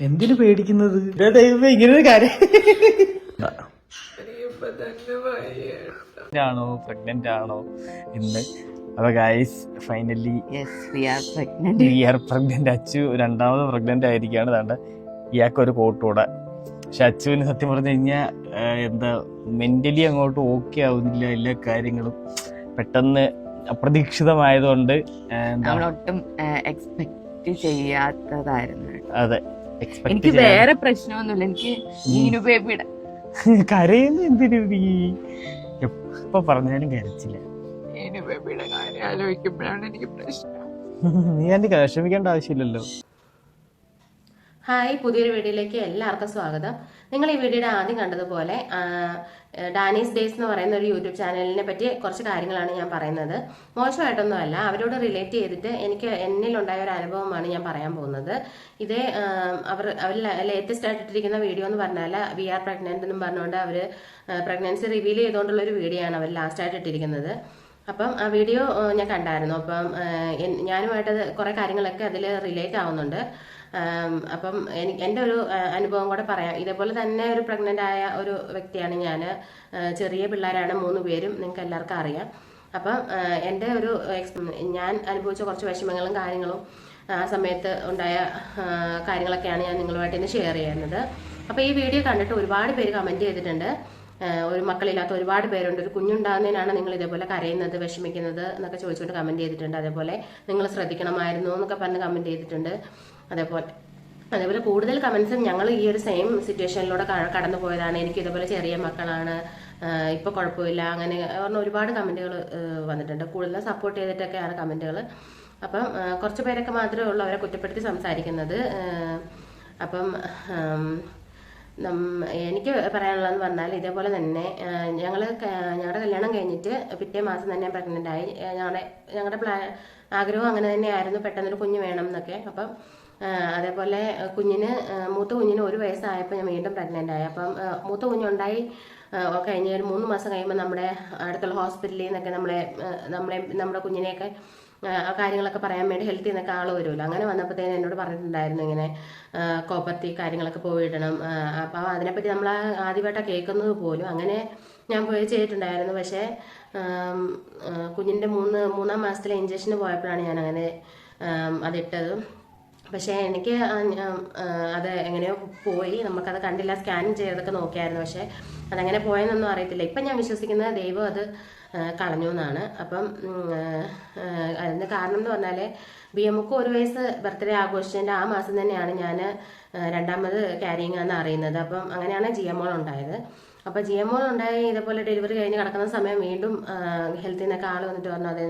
എന്തിനു പേടിക്കുന്നത്? ഇങ്ങനൊരു കാര്യം. ആണോ പ്രഗ്നന്റ് ആണോ എന്ന്. അപ്പൊ guys finally we are pregnant we are pregnant Achu രണ്ടാമത് പ്രഗ്നന്റ് ആയിരിക്കാണ് താണ്ട് ഇയാൾക്ക് ഒരു കോട്ടൂടെ പക്ഷെ അച്ചുവിന് സത്യം പറഞ്ഞു കഴിഞ്ഞാൽ എന്താ മെന്റലി അങ്ങോട്ട് ഓക്കെ ആവുന്നില്ല എല്ലാ കാര്യങ്ങളും. പെട്ടെന്ന് അപ്രതീക്ഷിതമായതുകൊണ്ട് ഒട്ടും എക്സ്പെക്ട് ചെയ്യാത്തതായിരുന്നു അതെ. എനിക്ക് വേറെ പ്രശ്നമൊന്നുമില്ല. എനിക്ക് നീനു ബേബിയുടെ കരയുന്ന എന്തിനു നീ എപ്പോ പറഞ്ഞാലും കരച്ചില്ല. നീനു ബേബിയുടെ കാര്യം ആലോചിക്കുമ്പോഴാണ് എനിക്ക് പ്രശ്നം. നീ എന്റെ വിഷമിക്കേണ്ട ആവശ്യമില്ലല്ലോ. ഹായ് പുതിയൊരു വീഡിയോയിലേക്ക് എല്ലാവർക്കും സ്വാഗതം. നിങ്ങൾ ഈ വീഡിയോയുടെ ആദ്യം കണ്ടതുപോലെ ഡാനീസ് ഡേയ്സ് എന്ന് പറയുന്ന ഒരു യൂട്യൂബ് ചാനലിനെ പറ്റി കുറച്ച് കാര്യങ്ങളാണ് ഞാൻ പറയുന്നത്. മോശമായിട്ടൊന്നുമല്ല അവരോട് റിലേറ്റ് ചെയ്തിട്ട് എനിക്ക് എന്നിലുണ്ടായ ഒരു അനുഭവമാണ് ഞാൻ പറയാൻ പോകുന്നത്. ഇതേ അവർ അവർ ലേറ്റസ്റ്റ് ആയിട്ടിട്ടിരിക്കുന്ന വീഡിയോ എന്ന് പറഞ്ഞാൽ വി ആർ പ്രഗ്നന്റ് എന്നും പറഞ്ഞുകൊണ്ട് അവർ പ്രഗ്നൻസി റിവീൽ ചെയ്തുകൊണ്ടുള്ള ഒരു വീഡിയോ ആണ് അവർ ലാസ്റ്റ് ആയിട്ട് ഇട്ടിരിക്കുന്നത്. അപ്പം ആ വീഡിയോ ഞാൻ കണ്ടായിരുന്നു. അപ്പം ഞാനുമായിട്ട് കുറേ കാര്യങ്ങളൊക്കെ അതിൽ റിലേറ്റ് ആവുന്നുണ്ട്. അപ്പം എനിക്ക് എന്റെ ഒരു അനുഭവം കൂടെ പറയാം. ഇതേപോലെ തന്നെ ഒരു പ്രഗ്നന്റ് ആയ ഒരു വ്യക്തിയാണ് ഞാൻ ചെറിയ പിള്ളേരാണ് മൂന്ന് പേരും നിങ്ങൾക്ക് എല്ലാവർക്കും അറിയാം. അപ്പം എന്റെ ഒരു ഞാൻ അനുഭവിച്ച കുറച്ച് വിഷമങ്ങളും കാര്യങ്ങളും ആ സമയത്ത് ഉണ്ടായ കാര്യങ്ങളൊക്കെയാണ് ഞാൻ നിങ്ങളുമായിട്ട് ഇന്ന് ഷെയർ ചെയ്യുന്നത്. അപ്പോൾ ഈ വീഡിയോ കണ്ടിട്ട് ഒരുപാട് പേര് കമന്റ് ചെയ്തിട്ടുണ്ട്. ഒരു മക്കളില്ലാത്ത ഒരുപാട് പേരുണ്ട്. ഒരു കുഞ്ഞുണ്ടാകുന്നതിനാണ് നിങ്ങൾ ഇതേപോലെ കരയുന്നത് വിഷമിക്കുന്നത് എന്നൊക്കെ ചോദിച്ചുകൊണ്ട് കമന്റ് ചെയ്തിട്ടുണ്ട്. അതേപോലെ നിങ്ങൾ ശ്രദ്ധിക്കണമായിരുന്നു എന്നൊക്കെ പറഞ്ഞ് കമന്റ് ചെയ്തിട്ടുണ്ട്. അതേപോലെ. അതേപോലെ കൂടുതൽ കമൻസും ഞങ്ങൾ ഈ ഒരു സെയിം സിറ്റുവേഷനിലൂടെ കടന്നു പോയതാണ് എനിക്ക് ഇതേപോലെ ചെറിയ മക്കളാണ്. ഇപ്പൊ കുഴപ്പമില്ല. അങ്ങനെ പറഞ്ഞ ഒരുപാട് കമന്റുകൾ വന്നിട്ടുണ്ട്. കൂടുതൽ സപ്പോർട്ട് ചെയ്തിട്ടൊക്കെയാണ് കമന്റുകൾ അപ്പം കുറച്ച് പേരൊക്കെ മാത്രമേ ഉള്ളൂ അവരെ കുറ്റപ്പെടുത്തി സംസാരിക്കുന്നത്. അപ്പം എനിക്ക് പറയാനുള്ളതെന്ന് പറഞ്ഞാൽ ഇതേപോലെ തന്നെ ഞങ്ങൾ ഞങ്ങളുടെ കല്യാണം കഴിഞ്ഞിട്ട് പിറ്റേ മാസം തന്നെ പ്രഗ്നന്റ് ആയി. ഞങ്ങളുടെ ഞങ്ങളുടെ പ്ലാ ആഗ്രഹം അങ്ങനെ തന്നെയായിരുന്നു പെട്ടെന്നൊരു കുഞ്ഞ് വേണം എന്നൊക്കെ അപ്പം അതേപോലെ കുഞ്ഞിന് മൂത്ത കുഞ്ഞിന് ഒരു വയസ്സായപ്പോൾ ഞാൻ വീണ്ടും പ്രഗ്നന്റ് ആയി. അപ്പം മൂത്ത കുഞ്ഞുണ്ടായി കഴിഞ്ഞ ഒരു മൂന്ന് മാസം കഴിയുമ്പോൾ നമ്മുടെ അടുത്തുള്ള ഹോസ്പിറ്റലിൽ നിന്നൊക്കെ നമ്മളെ നമ്മളെ നമ്മുടെ കുഞ്ഞിനെയൊക്കെ കാര്യങ്ങളൊക്കെ പറയാൻ വേണ്ടി ഹെൽത്തിൽ നിന്നൊക്കെ ആൾ വരുമല്ലോ. അങ്ങനെ വന്നപ്പോഴത്തേനും എന്നോട് പറഞ്ഞിട്ടുണ്ടായിരുന്നു ഇങ്ങനെ കോപ്പർത്തി കാര്യങ്ങളൊക്കെ പോയിടണം. അപ്പോൾ അതിനെപ്പറ്റി നമ്മൾ ആദ്യമായിട്ടാണ് കേൾക്കുന്നത് പോലും. അങ്ങനെ ഞാൻ പോയി ചെയ്തിട്ടുണ്ടായിരുന്നു. പക്ഷേ കുഞ്ഞിന്റെ മൂന്ന് മൂന്നാം മാസത്തിലെ ഇഞ്ചക്ഷന് പോയപ്പോഴാണ് ഞാൻ അങ്ങനെ അതിട്ടത്. പക്ഷേ എനിക്ക് അത് എങ്ങനെയോ പോയി. നമുക്കത് കണ്ടില്ല. സ്കാനിങ് ചെയ്തൊക്കെ നോക്കിയായിരുന്നു. പക്ഷേ അതങ്ങനെ പോയെന്നൊന്നും അറിയത്തില്ല. ഇപ്പം ഞാൻ വിശ്വസിക്കുന്നത് ദൈവം അത് കളഞ്ഞു എന്നാണ്. അപ്പം അതിന് കാരണം എന്ന് പറഞ്ഞാൽ ബി എമ്മുക്ക് ഒരു വയസ്സ് ബർത്ത്ഡേ ആഘോഷിച്ചതിന്റെ ആ മാസം തന്നെയാണ് ഞാൻ രണ്ടാമത് ക്യാരിങ് എന്ന് അറിയുന്നത്. അപ്പം അങ്ങനെയാണ് ജി എം ഉണ്ടായത് അപ്പോൾ ജി എം ഉണ്ടായി ഇതേപോലെ ഡെലിവറി കഴിഞ്ഞ് കിടക്കുന്ന സമയം വീണ്ടും ഹെൽത്തിൽ നിന്നൊക്കെ ആൾ വന്നിട്ട് പറഞ്ഞു അത്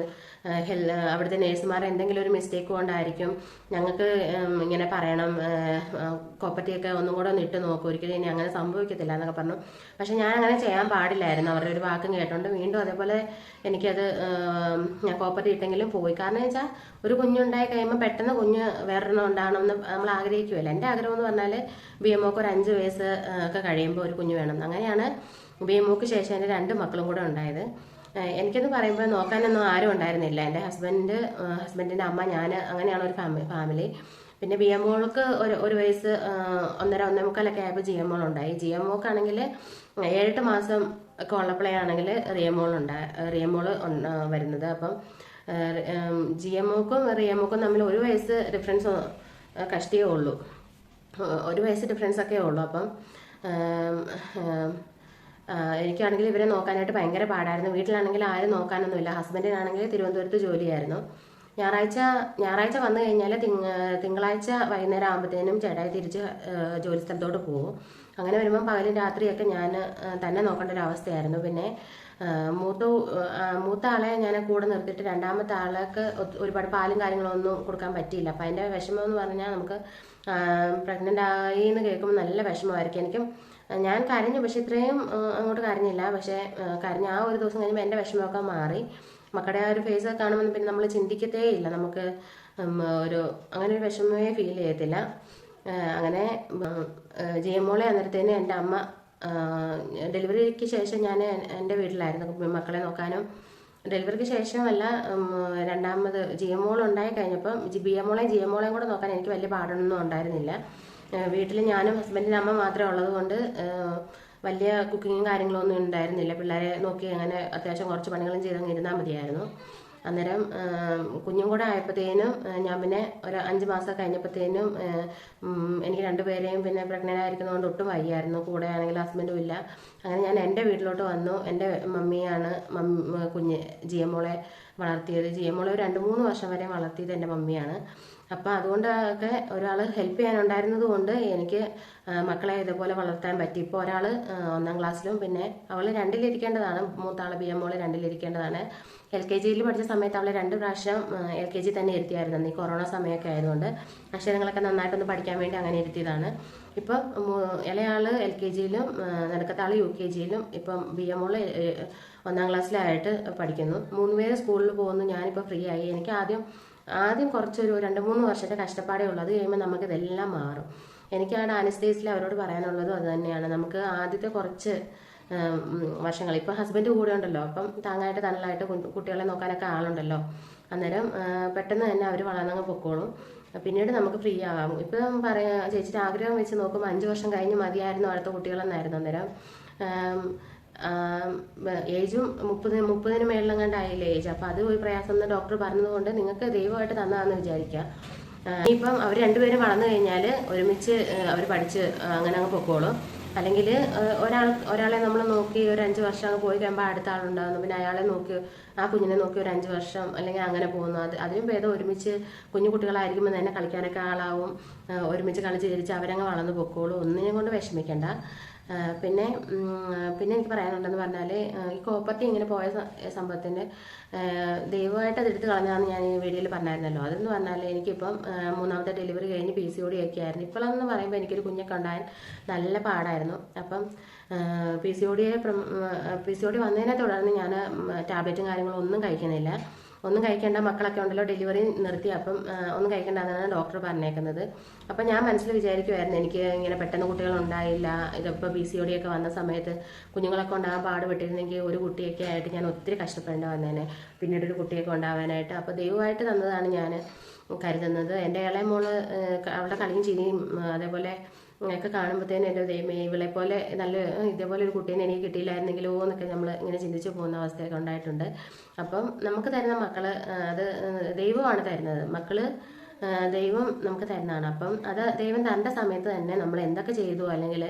ഹെൽ അവിടുത്തെ നേഴ്സുമാർ എന്തെങ്കിലും ഒരു മിസ്റ്റേക്ക് കൊണ്ടായിരിക്കും. ഞങ്ങൾക്ക് ഇങ്ങനെ പറയണം കോപ്പറ്റിയൊക്കെ ഒന്നും കൂടെ ഒന്ന് ഇട്ട് നോക്കും. ഒരിക്കലും ഇനി അങ്ങനെ സംഭവിക്കത്തില്ല എന്നൊക്കെ പറഞ്ഞു. പക്ഷെ ഞാൻ അങ്ങനെ ചെയ്യാൻ പാടില്ലായിരുന്നു. അവരുടെ ഒരു വാക്കും കേട്ടോണ്ട് വീണ്ടും അതേപോലെ എനിക്കത് ഞാൻ കോപ്പറ്റി ഇട്ടെങ്കിലും പോയി. കാരണം വെച്ചാൽ ഒരു കുഞ്ഞുണ്ടായി കഴിയുമ്പോൾ പെട്ടെന്ന് കുഞ്ഞ് വേറൊരെണ്ണം ഉണ്ടാകണമെന്ന് നമ്മൾ ആഗ്രഹിക്കുമല്ലോ എന്റെ ആഗ്രഹം എന്ന് പറഞ്ഞാൽ ബി എം ഒക്കെ ഒരു അഞ്ച് വയസ്സ് ഒക്കെ കഴിയുമ്പോൾ ഒരു കുഞ്ഞ് വേണം. അങ്ങനെയാണ് ബി എം ശേഷം എന്റെ രണ്ട് മക്കളും കൂടെ ഉണ്ടായത്. എനിക്കെന്ന് പറയുമ്പോൾ നോക്കാനൊന്നും ആരും ഉണ്ടായിരുന്നില്ല. എന്റെ ഹസ്ബൻഡ് ഹസ്ബൻഡിന്റെ അമ്മ ഞാൻ അങ്ങനെയാണ് ഒരു ഫാമിലി ഫാമിലി പിന്നെ ബി എം ഒക്ക് ഒരു ഒരു വയസ്സ് ഒന്നര ഒന്നേ മുക്കാലൊക്കെ ആയപ്പോൾ ജി എം ഒൾ ഉണ്ടായി. ജി എം ഒക്കാണെങ്കിൽ ഏഴെട്ട് മാസം ഒക്കെ ഉള്ളപ്പോഴാണെങ്കിൽ റിയമോൾ ഉണ്ടായി റിയമോൾ വരുന്നത്. അപ്പം ജി എം ഒക്കും റിയമോക്കും തമ്മിൽ ഒരു വയസ്സ് ഡിഫറൻസ് കഷ്ടിയേ ഉള്ളൂ. ഒരു വയസ്സ് ഡിഫറൻസ് ഒക്കെ ഉള്ളൂ. അപ്പം എനിക്കാണെങ്കിൽ ഇവരെ നോക്കാനായിട്ട് ഭയങ്കര പാടായിരുന്നു. വീട്ടിലാണെങ്കിൽ ആരും നോക്കാനൊന്നുമില്ല. ഹസ്ബൻഡിനാണെങ്കിൽ തിരുവനന്തപുരത്ത് ജോലിയായിരുന്നു. ഞായറാഴ്ച ഞായറാഴ്ച വന്നു കഴിഞ്ഞാൽ തിങ്ക തിങ്കളാഴ്ച വൈകുന്നേരം ആകുമ്പോഴത്തേനും ചേട്ടായി തിരിച്ച് ജോലി സ്ഥലത്തോട്ട് പോകും അങ്ങനെ വരുമ്പം പകലും രാത്രിയൊക്കെ ഞാൻ തന്നെ നോക്കേണ്ട ഒരു അവസ്ഥയായിരുന്നു. പിന്നെ മൂത്ത മൂത്ത ആളെ ഞാൻ കൂടെ നിർത്തിയിട്ട് രണ്ടാമത്തെ ആൾക്ക് ഒരുപാട് പാലും കാര്യങ്ങളൊന്നും കൊടുക്കാൻ പറ്റിയില്ല. അപ്പം അതിന്റെ വിഷമം എന്ന് പറഞ്ഞാൽ നമുക്ക് പ്രഗ്നന്റ് ആയി എന്ന് കേൾക്കുമ്പോൾ നല്ല വിഷമമായിരിക്കും. എനിക്കും ഞാൻ കരഞ്ഞു പക്ഷെ ഇത്രയും അങ്ങോട്ട് കരഞ്ഞില്ല. പക്ഷേ കരഞ്ഞ ആ ഒരു ദിവസം കഴിയുമ്പോൾ എന്റെ വിഷമമൊക്കെ മാറി. മക്കളുടെ ആ ഒരു ഫേസ് ഒക്കെ കാണുമ്പോൾ പിന്നെ നമ്മൾ ചിന്തിക്കത്തേ ഇല്ല. നമുക്ക് ഒരു അങ്ങനെ ഒരു വിഷമമേ ഫീൽ ചെയ്യത്തില്ല. അങ്ങനെ ജി എം മോളെ അന്നേരത്തേന് എന്റെ അമ്മ ഡെലിവറിക്ക് ശേഷം ഞാൻ എന്റെ വീട്ടിലായിരുന്നു. മക്കളെ നോക്കാനും ഡെലിവറിക്ക് ശേഷമല്ല രണ്ടാമത് ജി എം മോൾ ഉണ്ടായി കഴിഞ്ഞപ്പം ജി ബി എം മോളെയും ജി എം മോളെയും കൂടെ നോക്കാൻ എനിക്ക് വലിയ പാടൊന്നും ഉണ്ടായിരുന്നില്ല. വീട്ടിൽ ഞാനും ഹസ്ബൻഡിന്റെ അമ്മ മാത്രമേ ഉള്ളത് കൊണ്ട് വലിയ കുക്കിങ്ങും കാര്യങ്ങളൊന്നും ഉണ്ടായിരുന്നില്ല. പിള്ളേരെ നോക്കി അങ്ങനെ അത്യാവശ്യം കുറച്ച് പണികളും ചെയ്തങ്ങ് ഇരുന്നാൽ മതിയായിരുന്നു. അന്നേരം കുഞ്ഞും കൂടെ ആയപ്പോഴത്തേനും ഞാൻ പിന്നെ ഒരു അഞ്ച് മാസം കഴിഞ്ഞപ്പോഴത്തേനും എനിക്ക് രണ്ടുപേരെയും പിന്നെ പ്രഗ്നന്റ് ആയിരിക്കുന്നതുകൊണ്ട് ഒട്ടും വയ്യായിരുന്നു. കൂടെ ആണെങ്കിൽ ഹസ്ബൻഡും ഇല്ല. അങ്ങനെ ഞാൻ എന്റെ വീട്ടിലോട്ട് വന്നു. എന്റെ മമ്മിയാണ് മമ്മി കുഞ്ഞ് ജിയമ്മോളെ വളർത്തിയത് ജിയമ്മോളെ മോളെ രണ്ട് മൂന്ന് വർഷം വരെ വളർത്തിയത് എന്റെ മമ്മിയാണ്. അപ്പം അതുകൊണ്ടൊക്കെ ഒരാൾ ഹെൽപ്പ് ചെയ്യാനുണ്ടായിരുന്നത് കൊണ്ട് എനിക്ക് മക്കളെ ഇതുപോലെ വളർത്താൻ പറ്റി. ഇപ്പോൾ ഒരാൾ ഒന്നാം ക്ലാസ്സിലും പിന്നെ അവൾ രണ്ടിലിരിക്കേണ്ടതാണ്. മൂത്താൾ ബി എം മോൾ രണ്ടിലിരിക്കേണ്ടതാണ്. എൽ കെ ജിയിൽ പഠിച്ച സമയത്ത് അവളെ രണ്ട് പ്രാവശ്യം എൽ കെ ജി തന്നെ ഇരുത്തിയായിരുന്നു. ഈ കൊറോണ സമയമൊക്കെ ആയതുകൊണ്ട് അക്ഷരങ്ങളൊക്കെ നന്നായിട്ടൊന്ന് പഠിക്കാൻ വേണ്ടി അങ്ങനെ ഇരുത്തിയതാണ്. ഇപ്പം ഇളയാൾ എൽ കെ ജിയിലും നടുക്കത്താൾ യു കെ ജിയിലും ഇപ്പം ബി എം മോൾ ഒന്നാം ക്ലാസ്സിലായിട്ട് പഠിക്കുന്നു. മൂന്ന് പേര് സ്കൂളിൽ പോകുന്നു. ഞാനിപ്പോൾ ഫ്രീ ആയി. എനിക്ക് ആദ്യം ആദ്യം കുറച്ചൊരു രണ്ട് മൂന്ന് വർഷത്തെ കഷ്ടപ്പാടേ ഉള്ളൂ. അത് കഴിയുമ്പോൾ നമുക്കിതെല്ലാം മാറും. എനിക്ക് ആ ഡാനിസ്റ്റേസിൽ അവരോട് പറയാനുള്ളതും അത് തന്നെയാണ്. നമുക്ക് ആദ്യത്തെ കുറച്ച് വർഷങ്ങൾ ഇപ്പോൾ ഹസ്ബൻഡ് കൂടെ ഉണ്ടല്ലോ. അപ്പം താങ്ങായിട്ട് തണലായിട്ട് കുട്ടികളെ നോക്കാനൊക്കെ ആളുണ്ടല്ലോ. അന്നേരം പെട്ടെന്ന് തന്നെ അവർ വളർന്നങ്ങ് പൊക്കോളും. പിന്നീട് നമുക്ക് ഫ്രീ ആവാം. ഇപ്പം പറയാ ചേച്ചിയുടെ ആഗ്രഹം വെച്ച് നോക്കുമ്പോൾ അഞ്ച് വർഷം കഴിഞ്ഞ് മതിയായിരുന്നു അടുത്ത കുട്ടികളെന്നായിരുന്നു അന്നേരം. ഏജും മുപ്പത് മുപ്പതിന് മേളിലെങ്ങാണ്ടായില്ലേ ഏജ്. അപ്പം അത് ഒരു പ്രയാസം ഡോക്ടർ പറഞ്ഞതുകൊണ്ട് നിങ്ങൾക്ക് ദൈവമായിട്ട് തന്നതാണെന്ന് വിചാരിക്കുക ഇപ്പം അവർ രണ്ടുപേരും വളർന്നു കഴിഞ്ഞാൽ ഒരുമിച്ച് അവർ പഠിച്ച് അങ്ങനെ അങ്ങ് പൊക്കോളും. അല്ലെങ്കിൽ ഒരാൾ ഒരാളെ നമ്മൾ നോക്കി ഒരു അഞ്ച് വർഷം അങ്ങ് പോയി കഴിയുമ്പോൾ അടുത്ത ആളുണ്ടാകുന്നു പിന്നെ അയാളെ നോക്കി ആ കുഞ്ഞിനെ നോക്കി ഒരു അഞ്ച് വർഷം അല്ലെങ്കിൽ അങ്ങനെ പോകുന്നു. അത് അതിനും ഭേദം ഒരുമിച്ച് കുഞ്ഞു കുട്ടികളായിരിക്കുമ്പോൾ തന്നെ കളിക്കാനൊക്കെ ആളാവും. ഒരുമിച്ച് കളിച്ച് ചിരിച്ച് അവരങ്ങ് വളർന്നു പൊക്കോളും. ഒന്നിനെയും കൊണ്ട് വിഷമിക്കണ്ട. പിന്നെ പിന്നെ എനിക്ക് പറയാനുണ്ടെന്ന് പറഞ്ഞാൽ ഈ കോപ്പർട്ടി ഇങ്ങനെ പോയ സംഭവത്തിന്റെ ദൈവമായിട്ട് അത് എടുത്ത് കളഞ്ഞാന്ന് ഞാൻ ഈ വീഡിയോയിൽ പറഞ്ഞായിരുന്നല്ലോ. അതെന്ന് പറഞ്ഞാൽ എനിക്കിപ്പം മൂന്നാമത്തെ ഡെലിവറി കഴിഞ്ഞ് പി സി ഡി ഒക്കെ ആയിരുന്നു. ഇപ്പോഴെന്ന് പറയുമ്പോൾ എനിക്കൊരു കുഞ്ഞൊക്കെ ഉണ്ടായാൽ നല്ല പാടായിരുന്നു. അപ്പം പി സി ഡിയെ പി സി ഡി വന്നതിനെ തുടർന്ന് ഞാൻ ടാബ്ലറ്റും കാര്യങ്ങളും ഒന്നും കഴിക്കുന്നില്ല. ഒന്നും കഴിക്കേണ്ട മക്കളൊക്കെ ഉണ്ടല്ലോ ഡെലിവറി നിർത്തി. അപ്പം ഒന്നും കഴിക്കേണ്ട ഡോക്ടർ പറഞ്ഞേക്കുന്നത്. അപ്പം ഞാൻ മനസ്സിൽ വിചാരിക്കുമായിരുന്നു എനിക്ക് ഇങ്ങനെ പെട്ടെന്ന് കുട്ടികൾ ഉണ്ടായില്ല. ഇതിപ്പോൾ പി സി ഒ ഡി ഒക്കെ വന്ന സമയത്ത് കുഞ്ഞുങ്ങളൊക്കെ ഉണ്ടാകാൻ പാടുപെട്ടിരുന്നെങ്കിൽ ഒരു കുട്ടിയൊക്കെ ആയിട്ട് ഞാൻ ഒത്തിരി കഷ്ടപ്പെടേണ്ട വന്നേനെ. പിന്നീട് ഒരു കുട്ടിയൊക്കെ ഉണ്ടാവാനായിട്ട്. അപ്പോൾ ദൈവമായിട്ട് തന്നതാണ് ഞാൻ കരുതുന്നത്. എന്റെ ഇളയ മോൾ അവളുടെ കളിയും ചിരിയും അതേപോലെ ഒക്കെ കാണുമ്പോഴത്തേനും എന്റെ ദൈവമേ ഇവളെ പോലെ നല്ല ഇതേപോലെ ഒരു കുട്ടീനെ എനിക്ക് കിട്ടിയില്ലായിരുന്നെങ്കിലോ എന്നൊക്കെ നമ്മൾ ഇങ്ങനെ ചിന്തിച്ചു പോകുന്ന അവസ്ഥയൊക്കെ ഉണ്ടായിട്ടുണ്ട്. അപ്പം നമുക്ക് തരുന്ന മക്കൾ അത് ദൈവമാണ് തരുന്നത്. മക്കൾ ദൈവം നമുക്ക് തരുന്നതാണ്. അപ്പം അത് ദൈവം തരേണ്ട സമയത്ത് തന്നെ നമ്മൾ എന്തൊക്കെ ചെയ്തു അല്ലെങ്കിൽ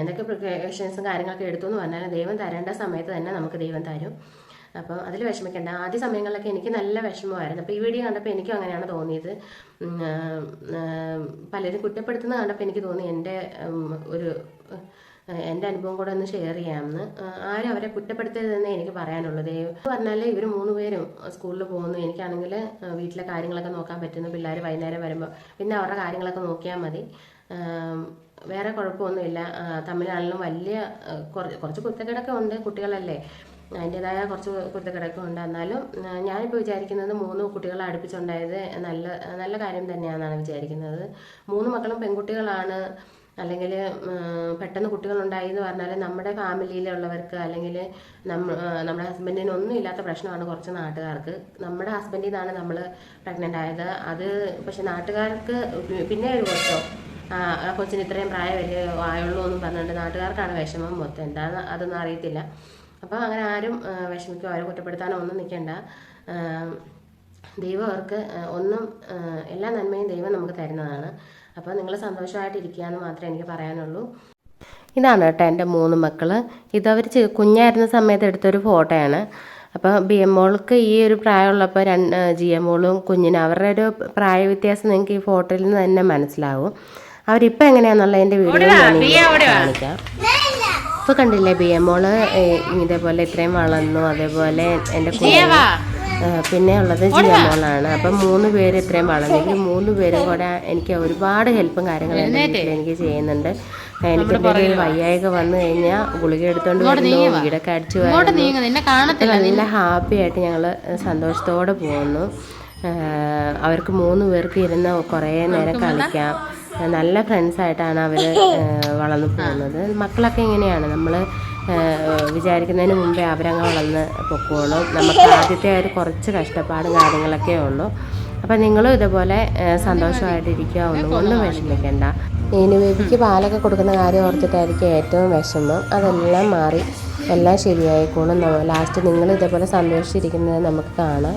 എന്തൊക്കെ പ്രിക്കോഷൻസും കാര്യങ്ങളൊക്കെ എടുത്തു എന്ന് പറഞ്ഞാൽ ദൈവം തരേണ്ട സമയത്ത് തന്നെ നമുക്ക് ദൈവം തരും. അപ്പം അതിൽ വിഷമിക്കേണ്ട. ആദ്യ സമയങ്ങളിലൊക്കെ എനിക്ക് നല്ല വിഷമമായിരുന്നു. അപ്പോൾ ഈ വീഡിയോ കണ്ടപ്പോൾ എനിക്കും അങ്ങനെയാണ് തോന്നിയത്. പലരും കുറ്റപ്പെടുത്തുന്നത് കണ്ടപ്പോൾ എനിക്ക് തോന്നി എന്റെ ഒരു എന്റെ അനുഭവം കൂടെ ഒന്ന് ഷെയർ ചെയ്യാമെന്ന്. ആരും അവരെ കുറ്റപ്പെടുത്തരുതെന്ന് എനിക്ക് പറയാനുള്ളത് പറഞ്ഞാൽ ഇവർ മൂന്ന് പേരും സ്കൂളിൽ പോകുന്നു. എനിക്കാണെങ്കിൽ വീട്ടിലെ കാര്യങ്ങളൊക്കെ നോക്കാൻ പറ്റുന്നു. പിള്ളേർ വൈകുന്നേരം വരുമ്പോൾ പിന്നെ അവരുടെ കാര്യങ്ങളൊക്കെ നോക്കിയാൽ മതി. വേറെ കുഴപ്പമൊന്നുമില്ല. തമ്മിലാണെങ്കിലും വലിയ കുറച്ച് കുറച്ച് കുത്തക്കേടൊക്കെ ഉണ്ട് കുട്ടികളല്ലേ. അതിന്റെതായ കുറച്ച് കുരുത്തക്കിടക്കം ഉണ്ട്. എന്നാലും ഞാനിപ്പോൾ വിചാരിക്കുന്നത് മൂന്ന് കുട്ടികളെ അടുപ്പിച്ചുണ്ടായത് നല്ല നല്ല കാര്യം തന്നെയാണെന്നാണ് വിചാരിക്കുന്നത്. മൂന്ന് മക്കളും പെൺകുട്ടികളാണ്. അല്ലെങ്കിൽ പെട്ടെന്ന് കുട്ടികളുണ്ടായി എന്ന് പറഞ്ഞാൽ നമ്മുടെ ഫാമിലിയിലുള്ളവർക്ക് അല്ലെങ്കിൽ നമ്മ നമ്മുടെ ഹസ്ബൻഡിന് ഒന്നും ഇല്ലാത്ത പ്രശ്നമാണ് കുറച്ച് നാട്ടുകാർക്ക്. നമ്മുടെ ഹസ്ബൻഡിൽ നിന്നാണ് നമ്മൾ പ്രഗ്നന്റ് ആയത്. അത് പക്ഷെ നാട്ടുകാർക്ക് പിന്നെ ഒരു ആ കൊച്ചിന് ഇത്രയും പ്രായം വലിയ ആയുള്ളൂ എന്നും പറഞ്ഞുകൊണ്ട് നാട്ടുകാർക്കാണ് വിഷമം മൊത്തം. എന്താണെന്ന് അതൊന്നും അറിയത്തില്ല. അപ്പോൾ അങ്ങനെ ആരും വിഷമിക്കുക അവരെ കുറ്റപ്പെടുത്താനോ ഒന്നും നിൽക്കണ്ട ദൈവം അവർക്ക് ഒന്നും എല്ലാ നന്മയും ദൈവം നമുക്ക് തരുന്നതാണ്. അപ്പോൾ നിങ്ങൾ സന്തോഷമായിട്ടിരിക്കുക എന്ന് മാത്രമേ എനിക്ക് പറയാനുള്ളൂ. ഇതാണ് കേട്ടോ എന്റെ മൂന്ന് മക്കൾ ഇതവർ കുഞ്ഞായിരുന്ന സമയത്ത് എടുത്തൊരു ഫോട്ടോയാണ്. അപ്പോൾ ബി എം മോൾക്ക് ഈ ഒരു പ്രായമുള്ളപ്പോൾ രണ്ട് ജി എം മോളും കുഞ്ഞിനും അവരുടെ ഒരു പ്രായ വ്യത്യാസം നിങ്ങൾക്ക് ഈ ഫോട്ടോയിൽ നിന്ന് തന്നെ മനസ്സിലാവും. അവരിപ്പോൾ എങ്ങനെയാണെന്നുള്ളതിന്റെ വീഡിയോ ഞാൻ ഇനി കാണിക്കാം. ഇപ്പോൾ കണ്ടില്ലേ ബി എം മോൾ ഏഹ്, ഇതേപോലെ ഇത്രയും വളർന്നു അതേപോലെ എന്റെ പിന്നെ ഉള്ളത് ജിയമോളാണ് അപ്പം മൂന്ന് പേര് ഇത്രയും വളർന്നു. ഇവർ മൂന്ന് പേരും കൂടെ എനിക്ക് ഒരുപാട് ഹെൽപ്പും കാര്യങ്ങളും എനിക്ക് ചെയ്യുന്നുണ്ട്. എനിക്ക് എന്തെങ്കിലും വയ്യായൊക്കെ വന്നു കഴിഞ്ഞാൽ ഗുളിക എടുത്തോണ്ട് വരുന്നു വീടൊക്കെ അടിച്ചു നല്ല ഹാപ്പി ആയിട്ട് ഞങ്ങൾ സന്തോഷത്തോടെ പോകുന്നു. അവർക്ക് മൂന്ന് പേർക്ക് ഇരുന്ന് കുറേ നേരം കളിക്കാം. നല്ല ഫ്രണ്ട്സായിട്ടാണ് അവർ വളർന്നു പോകുന്നത്. മക്കളൊക്കെ ഇങ്ങനെയാണ് നമ്മൾ വിചാരിക്കുന്നതിന് മുമ്പേ അവരങ്ങ് വളർന്ന് പൊക്കോളും. നമുക്ക് ആദ്യത്തെ ഒരു കുറച്ച് കഷ്ടപ്പാടും കാര്യങ്ങളൊക്കെ ഉള്ളൂ. അപ്പം നിങ്ങളും ഇതുപോലെ സന്തോഷമായിട്ടിരിക്കുക. ഒന്നും ഒന്നും വിഷമിക്കണ്ട. ഇനി ബേബിക്ക് പാലൊക്കെ കൊടുക്കുന്ന കാര്യം ഓർത്തിട്ടായിരിക്കും ഏറ്റവും വിഷമം. അതെല്ലാം മാറി. എല്ലാം ശരിയായിക്കോളും. ലാസ്റ്റ് നിങ്ങൾ ഇതേപോലെ സന്തോഷിച്ചിരിക്കുന്നത് നമുക്ക് കാണാം.